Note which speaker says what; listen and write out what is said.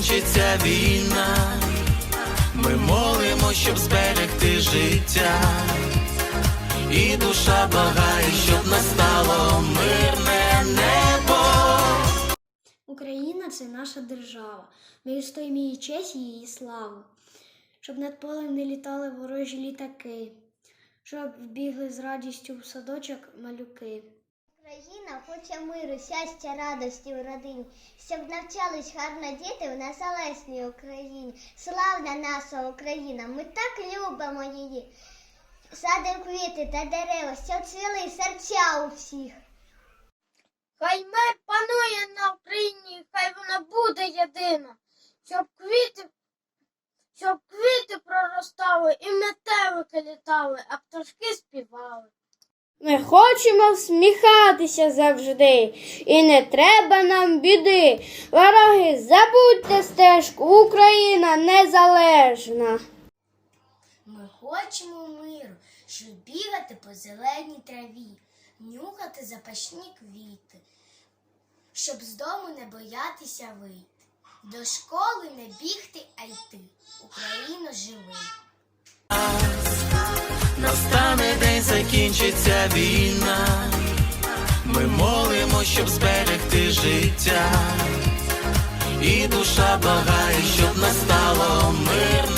Speaker 1: закінчиться війна. Ми молимо, щоб зберегти життя, і душа благає, щоб настало мирне небо.
Speaker 2: Україна це наша держава. Ми відстоїмо її честь і її славу. Щоб над полем не літали ворожі літаки, щоб бігли з радістю в садочок малюки.
Speaker 3: Україна хоче миру, щастя, радості в родині, щоб навчались гарно діти в незалежній Україні. Славна наша Україна, ми так любимо її. Садимо квіти та дерева, щоб цвіли серця у всіх.
Speaker 4: Хай мир панує на Україні, хай вона буде єдина, щоб квіти, щоб квіти проростали і метелики літали, а пташки співали.
Speaker 5: Ми хочемо всміхатися завжди, і не треба нам біди. Вороги, забудьте стежку, Україна незалежна.
Speaker 2: Ми хочемо миру, щоб бігати по зеленій траві, нюхати запашні квіти, щоб з дому не боятися вийти, до школи не бігти, а йти. Україно живий.
Speaker 1: Закінчиться війна. Ми молимо, щоб зберегти життя, і душа благає, щоб настало мирне